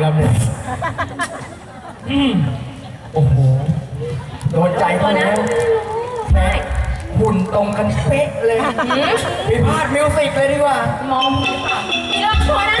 แล้วเนี่ยอืมโอ้โห โดนใจตขานี้แหม่หุ่นตรงกันเป๊ะเลยพิพาทมิวสิกเลยดีกว่า มองพี่ค่ะมีรถชนนะ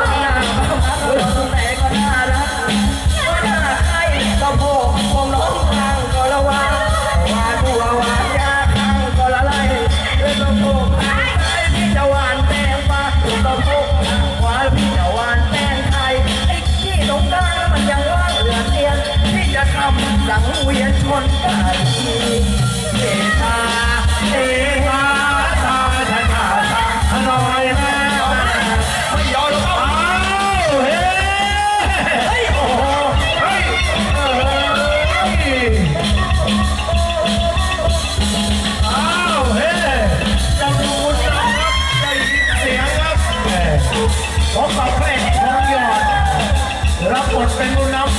รับบ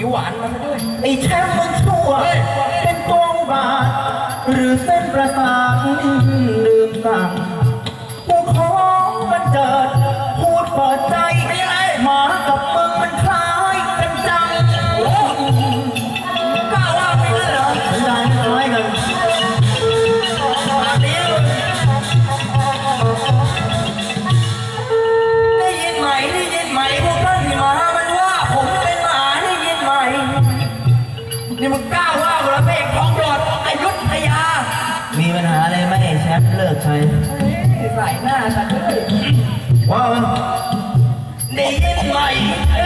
ผิวหวานมาซะด้วย ไอ้แชมป์มันชั่ว เป็นตัวอุบาท หรือเส้นประสาทลืมสั่ง อ้แชมป์เลิกใช้ใส่หน้าสัตว์เลยว่ามันได้ยินไหม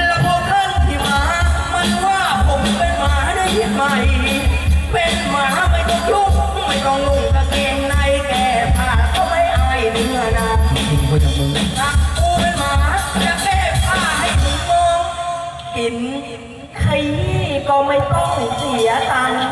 แล้วพวกท่านที่มา มันว่าผมเป็นหมาได้ยินไหม เป็นหมาไม่ต้องยุ่งไม่ต้องนุ่งกางเกงในแก่ผ้าก็ไม่อายเนื้อนาจริงๆกูจากมึงถ้ากูเป็นหมาจะแก้ผ้าให้ถึงมองกินขยี้ก็ไม่ต้องเสียตังค์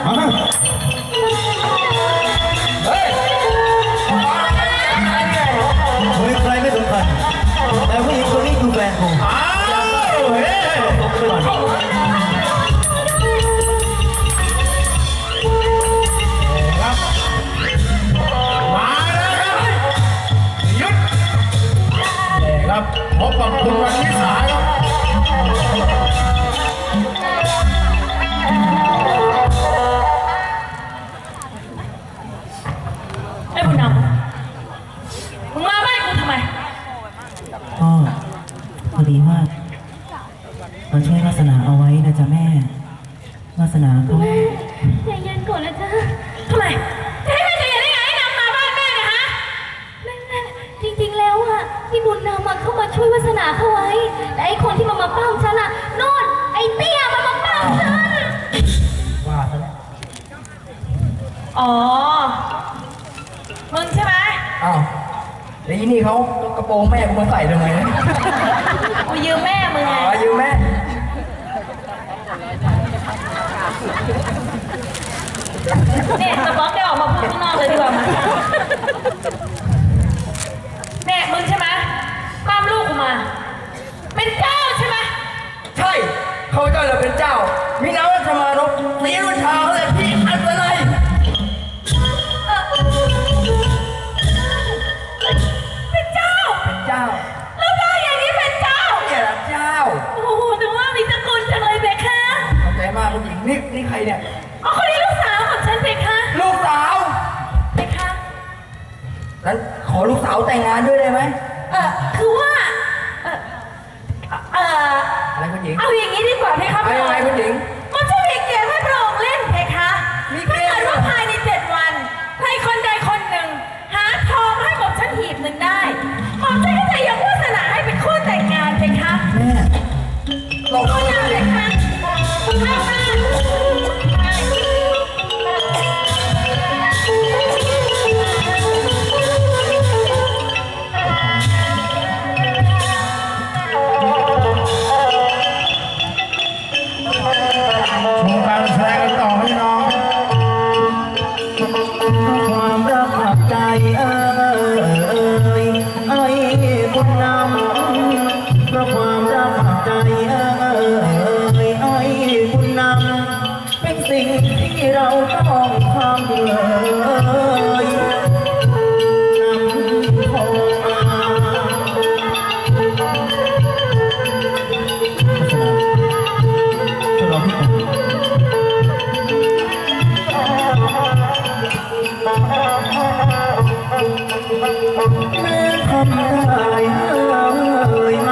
นาเขาใจเย็นก่อนนะจ๊ะทำไมจะให้แม่ใจเย็นได้ไงให้นำมาบ้านแม่เนี่ยฮะแม่แม่จริงๆแล้วอะพี่บุญนำอะเข้ามาช่วยวาสนาเขาไว้แต่ไอ้คนที่มามาปั้มฉันอะโน่นไอ้เตี้ยมันมาปั้มฉันว่าซะแล้วอ๋อมึงใช่ไหมอ้าวแล้วอีนี่เขากระโปรงแม่กูมาใส่ทำไมเนี่ยกูยืมแม่มึงอ๋ไงอยืมแม่ เนี่ยสป๊อกได้ออกมาพูดข้างนอกเลยดีกว่ามั้ยเนี่ยมึงใช่ไหมตามลูกกูมา เป็นเจ้าใช่ไหมใช่เขาเจ้าเราเป็นเจ้า เนี่ย อ๋อคนนี้ลูกสาวของฉันเพคะลูกสาวเพคะนั้นขอลูกสาวแต่งงานด้วยได้ไหมเออคือว่า เออเออะไรคุณหญิงเอาอย่างนี้ดีกว่าไหมคะเอายัไรคุณหญิง แม่ทำได้เอ่ยมา